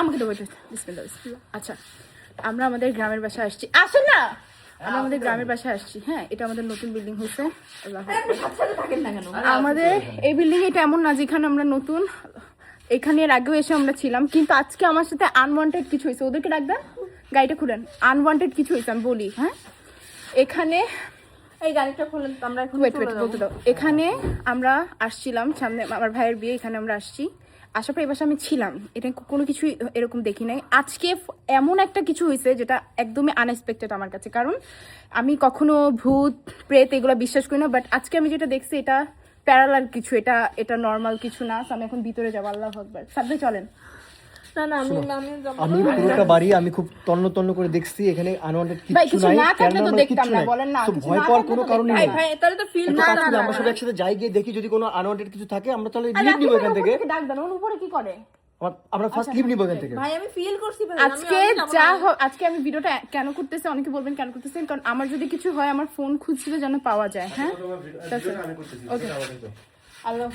আমাকে দেবো আচ্ছা আমরা আমাদের গ্রামের বাসায় আসছি। আসেন না! আমরা আমাদের গ্রামের বাসায় আসছি হ্যাঁ এটা আমাদের নতুন বিল্ডিং হয়েছে। আমাদের এই বিল্ডিং এটা এমন না যেখানে আমরা নতুন। এখানে এর আগেও এসে আমরা ছিলাম কিন্তু আজকে আমার সাথে আনওয়ান্টেড কিছু হয়েছে। ওদেরকে ডাকবেন গাড়িটা খুলেন। আনওয়ান্টেড কিছু হয়েছে আমি বলি হ্যাঁ? এখানে এই গাড়িটা খুলেন আমরা এখন ওয়েট ওয়েট বলতে দাও। এখানে আমরা আসছিলাম সামনে আমার ভাইয়ের বিয়ে এখানে আমরা আসছি। আসার করি এবার আমি ছিলাম। এটা কোনো কিছুই এরকম দেখি নাই। আজকে এমন একটা কিছু হয়েছে যেটা একদমই আনএক্সপেক্টেড আমার কাছে। কারণ আমি কখনো ভূত, প্রেত এগুলো বিশ্বাস করি না বাট আজকে আমি যেটা দেখছি এটা প্যারালাল কিছু। এটা এটা নর্মাল কিছু না। আমি এখন ভিতরে যাব। আল্লাহ আকবার। সাথে চলেন। আমি না আমি যাব। আমি পুরোটা বাড়ি আমি খুব তন্ন তন্ন করে দেখছি এখানে আনওয়ান্টেড কিছু কিছু নাই না থাকলে তো paranormal দেখতাম কিচ্ছু না, নাই। বলেন না, So, কিছু ভয় পাওয়ার কোনো তো নেই। তাহলে তো ফিল না না আমরা সবাই একসাথে যাই গিয়ে দেখি যদি কোনো আনওয়ান্টেড কিছু থাকে আমরা তাহলে লিভ নিব এখান থেকে। থেকে ডাক দেন ওর উপরে কি করে? আমার- আমরা ফার্স্ট লিভ নিব এখান থেকে। ভাই আমি ফিল করছি ভাই আজকে যা হোক আজকে আমি ভিডিওটা কেন করতেছি অনেকে বলবেন কেন করতেছেন কারণ আমার যদি কিছু হয় আমার ফোন খুঁজছিল যেন পাওয়া যায় হ্যাঁ? ওকে আল্লাহ।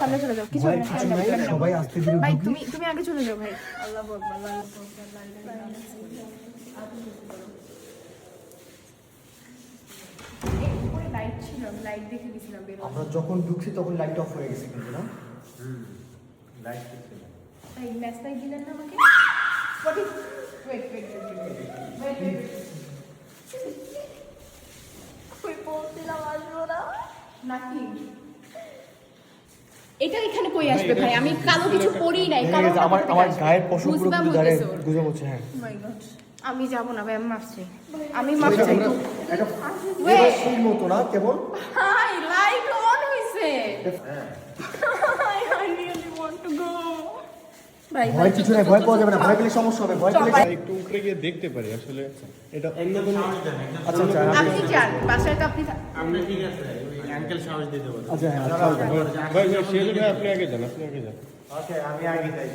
সামনে চলে যাও কিছু। সবাই আস্তে ভাই তুমি তুমি আগে চলে যাও ভাই। আল্লাহু আকবার আল্লাহু আকবার। লাইট ছিল লাইট দেখে দিছিলাম বের আমরা যখন ঢুকছি তখন লাইট অফ হয়ে গেছে কিন্তু না? ম্যাচ লাইট দিলেন না আমাকে? What is wait wait wait wait কই বলছিলাম আসব না? নাকি? এটা এখানে কই আসবে ভাই? আমি কালো কিছু পরি নাই কালো আমার আমার গায়ের পশম পুরো। গুজব হচ্ছে। হ্যাঁ। মাই গড আমি যাব না ভাই আমি মাফ চাই আমি মাফ চাই এটা. মতো না কেবল হাই লাইট অন হইছে। আই ভয় কিছু নাই ভয় পাওয়া যাবে না ভয় পেলে সমস্যা হবে ভয় পেলে একটু উপরে গিয়ে দেখতে পারি আসলে এটা অন্য কোনো আচ্ছা আচ্ছা আপনি যান বাসায় তো আপনি আমরা ঠিক আছে ওই আঙ্কেল সাহস দিতে পারব আচ্ছা হ্যাঁ আচ্ছা, আচ্ছা। ভাই ভাই সেজন্য ভাই আপনি আগে যান আপনি আগে যান। ওকে আমি আগে যাই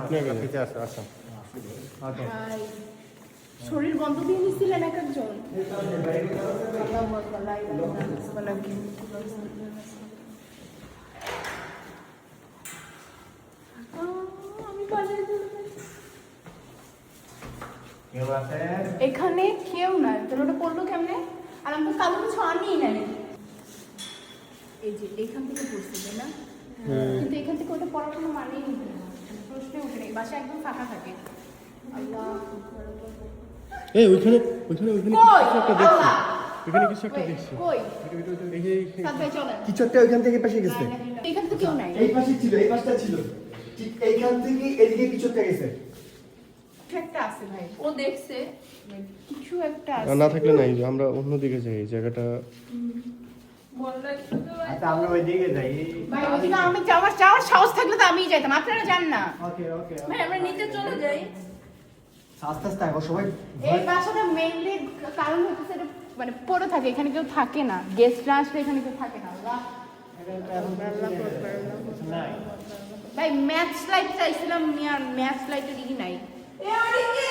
আপনি আগে যান। পিছে আসো আসো ভাই, শরীর বন্ধ দিয়ে নিছিলেন এক একজন আল্লাহু আকবার, লা ইলাহা ইল্লাল্লাহ। আমি পালিয়ে যাব কেউ আছে? এখানে কেউ নাই। তাহলে ওটা পড়ল কেমনে? আর আমি তো কালো কিছু আনি নাই। এই যে এখান থেকে পড়ছি তাই না? কিন্তু এখান থেকে ওটা পড়ার কোনো মানেই উঠে না প্রশ্নে উঠে নেই। বাসা একদম ফাঁকা থাকে। আল্লাহ। এই ওইখানে ওইখানে ওইখানে কিছু একটা দেখছি। ওইখানে কিছু একটা দেখছি। কই? এই যে কিছু একটা ওইখান থেকে পেশে গেছে। এখানে তো কেউ নাই। এই পাশে ছিল এই পাশটা ছিল। ঠিক এইখান থেকে এদিকে কিছু একটা গেছে। কিছু একটা আছে ভাই। ও দেখছে। কিছু একটা আছে না থাকলে নাই আমরা অন্যদিকে যাই এই জায়গাটা। আচ্ছা আমরা ওই দিকে যাই। ভাই ওদিকে আমি যাওয়ার যাওয়ার সাহস থাকলে তো আমিই যাইতাম আপনারা যান না। ওকে ওকে ভাই আমরা নিচে চলে যাই। আস্তে আস্তে আগো সবাই। এই বাসাটা মেইনলি কারণ হচ্ছে এটা মানে পড়ে থাকে এখানে কেউ থাকে না। গেস্টরা আসলে এখানে কেউ থাকে না। ভাই ম্যাচ লাইট চাইছিলাম মিয়া ম্যাচ লাইটের ই নাই। এ ওদিকে কই